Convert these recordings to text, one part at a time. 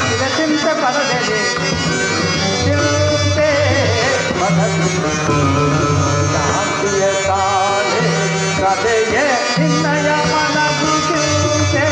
চির চিনতে পারলে চিনতে দিয়ে তালে কাঁদে চিন্তায় মানা চিনতে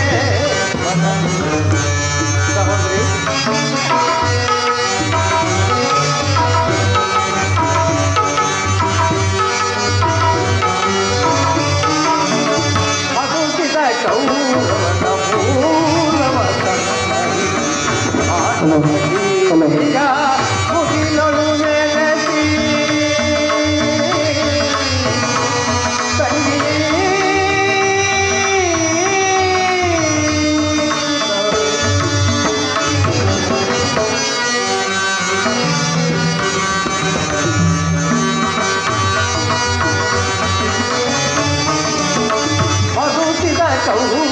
Hello. Hello. cầu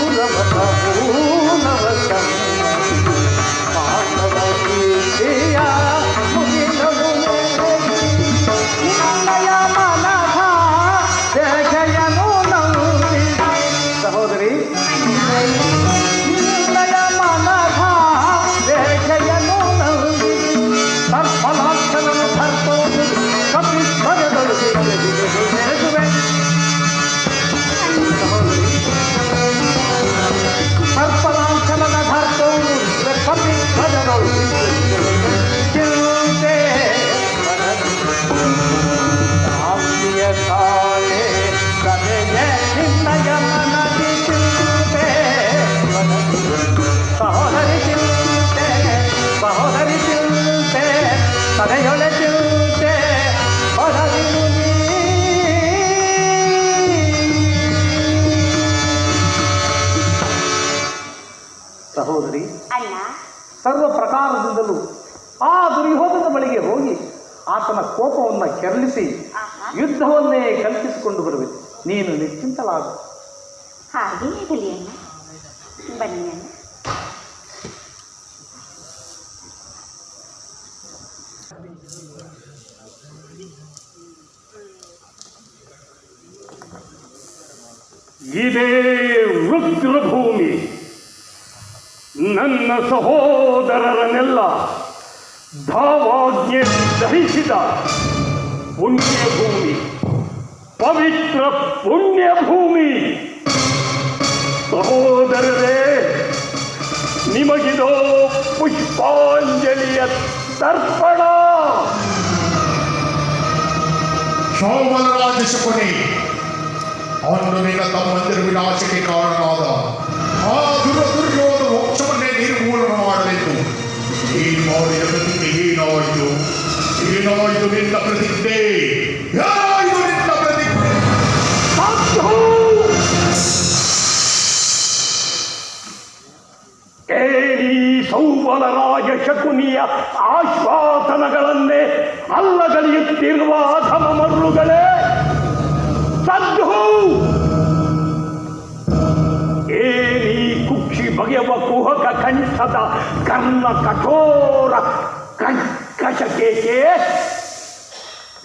ಸಹೋದರಿ ಅಣ್ಣ ಸರ್ವ ಪ್ರಕಾರದಿಂದಲೂ ಆ ದುರ್ಯೋಧನ ಬಳಿಗೆ ಹೋಗಿ ಆತನ ಕೋಪವನ್ನು ಕೆರಳಿಸಿ ಯುದ್ಧವನ್ನೇ ಕಲ್ಪಿಸಿಕೊಂಡು ಬರುವೆ. ನೀನು ನಿಶ್ಚಿಂತಲಾಗ ಹಾಗೆ ಆಗಲಿ ಅಣ್ಣ. ಬನ್ನಿ ಅಣ್ಣ. ಇದೇ ರುದ್ರಭೂಮಿ ನನ್ನ ಸಹೋದರರನ್ನೆಲ್ಲ ಧಾವಾಜ್ಞೆ ದಹಿಸಿದ ಪುಣ್ಯಭೂಮಿ, ಪವಿತ್ರ ಪುಣ್ಯಭೂಮಿ. ಸಹೋದರರೇ, ನಿಮಗಿದೋ ಪುಷ್ಪಾಂಜಲಿಯ ತರ್ಪಣ ಸೋಮನರಾಜ ಶಕುನಿ ಅವನು ತಮ್ಮ ತಮ್ಮಂದಿರ ವಿನಾಶಕ್ಕೆ ಕಾರಣವಾದ ಆ ದುರ ದುರ್ಯೋಧ ಮೋಕ್ಷವನ್ನೇ ನಿರ್ಮೂಲನ ಮಾಡಲೆಂದು ನೀನು ಮಾಡಿದ ಪ್ರತಿಜ್ಞೆ ಏನಾಯಿತು ಏನಾಯಿತು ನಿನ್ನ ಪ್ರತಿಜ್ಞೆ ಏನಾಯಿತು ನಿನ್ನ ಪ್ರತಿಜ್ಞೆ ಸಾಧು! ಕೇಳಿ ಸೌಬಲರಾಜ ಶಕುನಿಯ ಆಶ್ವಾಸನಗಳನ್ನೇ ಅಲ್ಲಗಳೆಯುತ್ತಿರುವ ಅಧಮ ಮರುಗಳೇ ಕುಹಕ ಕಂಠದ ಕರ್ಣ ಕಠೋರ ಕರ್ಕಶಕೇಕೆ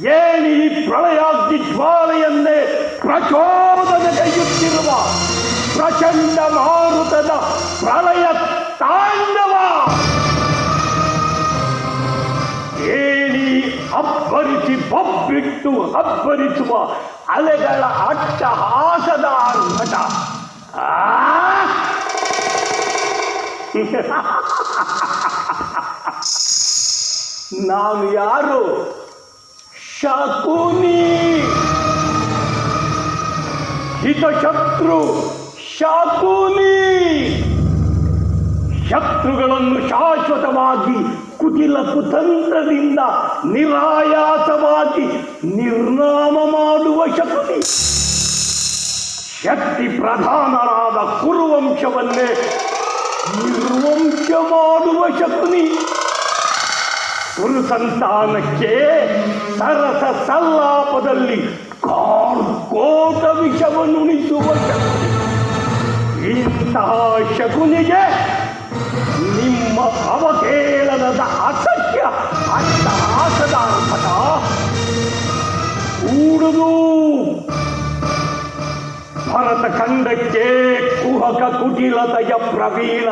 ಏನಿ ಪ್ರಳಯಾಗ್ನಿ ಜ್ವಾಲೆಯನ್ನೇ ಪ್ರಚೋದನೆಗೈಯುತ್ತಿರುವ ಪ್ರಚಂಡ ಮಾರುತದ ಪ್ರಳಯ ತಾಂಡವ. ಏನಿ ಅಬ್ಬರಿಸಿ ಬಬ್ಬಿಟ್ಟು ಅಬ್ಬರಿಸುವ ಅಲೆಗಳ ಅಟ್ಟಹಾಸದ ಆರ್ಭಟ. ನಾನು ಯಾರು? ಶಕುನಿ. ಹಿತಶತ್ರು, ಶಕುನಿ. ಶತ್ರುಗಳನ್ನು ಶಾಶ್ವತವಾಗಿ ಕುಟಿಲ ಕುತಂತ್ರದಿಂದ ನಿರಾಯಾಸವಾಗಿ ನಿರ್ನಾಮ ಮಾಡುವ ಶಕ್ತಿ ಶಕ್ತಿ ಪ್ರಧಾನರಾದ ಕುರುವಂಶವನ್ನೇ ಕುರು ಸಂತಾನಕ್ಕೆ ಸರಸ ಸಲ್ಲಾಪದಲ್ಲಿ ಕಾರ್ಕೋಟ ವಿಷವನ್ನುಣಿಸುವ ಶಕ್ತಿ ಇಂತಹ ಶಕುನಿಗೆ ನಿಮ್ಮ ಅವಕೇಳನದ ಅಸಹ್ಯ ಅಟ್ಟಹಾಸದ ಅರ್ಪಟ ಕೂಡುದು ಭರತ ಖಂಡಕ್ಕೆ ಕುಹಕ ಕುಟಿಲತೆಯ ಪ್ರವೀಣ.